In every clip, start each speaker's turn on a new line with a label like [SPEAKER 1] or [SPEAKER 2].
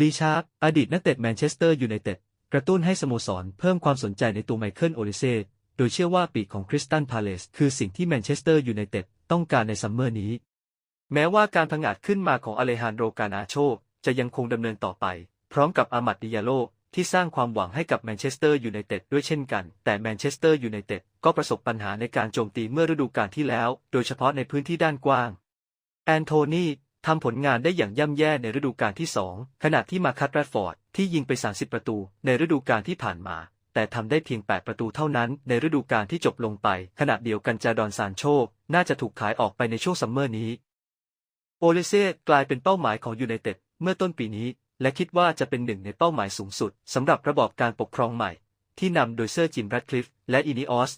[SPEAKER 1] ลีชาร์ดอดีตนักเตะแมนเชสเตอร์ยูไนเต็ดกระตุ้นให้สโมสรเพิ่มความสนใจในตัวไมเคิลโอลิเซ่โดยเชื่อว่าปีกของคริสตันพาเลสคือสิ่งที่แมนเชสเตอร์ยูไนเต็ดต้องการในซัมเมอร์นี้ แม้ว่าการพังอาจขึ้นมาของอเลฮานโดกานาโชจะยังคงดำเนินต่อไป พร้อมกับอามัดดิยาโลที่สร้างความหวังให้กับแมนเชสเตอร์ยูไนเต็ดด้วยเช่นกัน แต่แมนเชสเตอร์ยูไนเต็ดก็ประสบปัญหาในการโจมตีเมื่อฤดูกาลที่แล้ว โดยเฉพาะในพื้นที่ด้านกว้าง แอนโทนี ทำผลงานได้อย่างย่ำแย่ในฤดูกาลที่ 2 ขณะที่มาคัตแรดฟอร์ดที่ยิงไป 30 ประตูในฤดูกาลที่ผ่านมา แต่ทำได้เพียง 8 ประตูเท่านั้นในฤดูกาลที่จบลงไป ขณะเดียวกันจาดอนซานโชน่าจะถูกขายออกไปในช่วงซัมเมอร์นี้ โอเลเซ่กลายเป็นเป้าหมายของยูไนเต็ดเมื่อต้นปีนี้ และคิดว่าจะเป็นหนึ่งในเป้าหมายสูงสุดสำหรับระบอบการปกครองใหม่ ที่นำโดยเซอร์จิมแรดคลิฟและอินิออส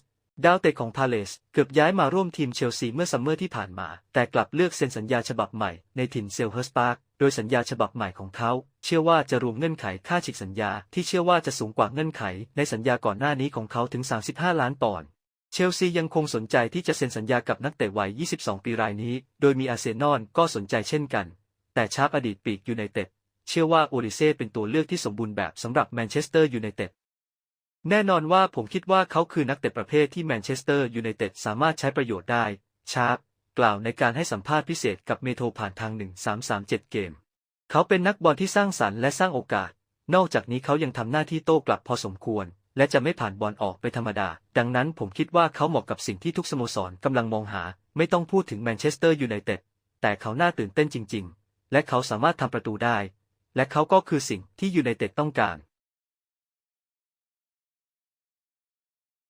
[SPEAKER 1] ดาวเตะของพาเลสเกือบย้ายมาร่วมทีมเชลซีเมื่อซัมเมอร์ที่ผ่านมา แต่กลับเลือกเซ็นสัญญาฉบับใหม่ในถิ่นเซลเฮิร์สปาร์กโดยสัญญาฉบับใหม่ของเขา เชื่อว่าจะรวมเงื่อนไขค่าฉีกสัญญาที่เชื่อว่าจะสูงกว่าเงื่อนไข ในสัญญาก่อนหน้านี้ของเขาถึง 35 ล้านปอนด์เชลซียังคงสนใจที่จะเซ็นสัญญากับนักเตะวัย 22 ปีรายนี้ โดยมีอาร์เซนอลก็สนใจเช่นกัน แต่ชาร์ปอดีตปีกยูไนเต็ดเชื่อว่าโอลิเซ่เป็นตัวเลือกที่สมบูรณ์แบบสำหรับแมนเชสเตอร์ยูไนเต็ด แน่นอนว่าผมคิดว่าเขาคือนักเตะประเภทที่แมนเชสเตอร์ยูไนเต็ดสามารถใช้ประโยชน์ได้ ชาร์ปกล่าวในการให้สัมภาษณ์พิเศษกับเมโทรผ่านทาง 1337 เกม เขาเป็นนักบอลที่สร้างสรรค์และสร้างโอกาส นอกจากนี้เขายังทำหน้าที่โต้กลับพอสมควร และจะไม่ผ่านบอลออกไปธรรมดา ดังนั้นผมคิดว่าเขาเหมาะกับสิ่งที่ทุกสโมสรกำลังมองหา ไม่ต้องพูดถึงแมนเชสเตอร์ยูไนเต็ดแต่เขาน่าตื่นเต้นจริง ๆ และเขาสามารถทำประตูได้ และเขาก็คือสิ่งที่ยูไนเต็ดต้องการ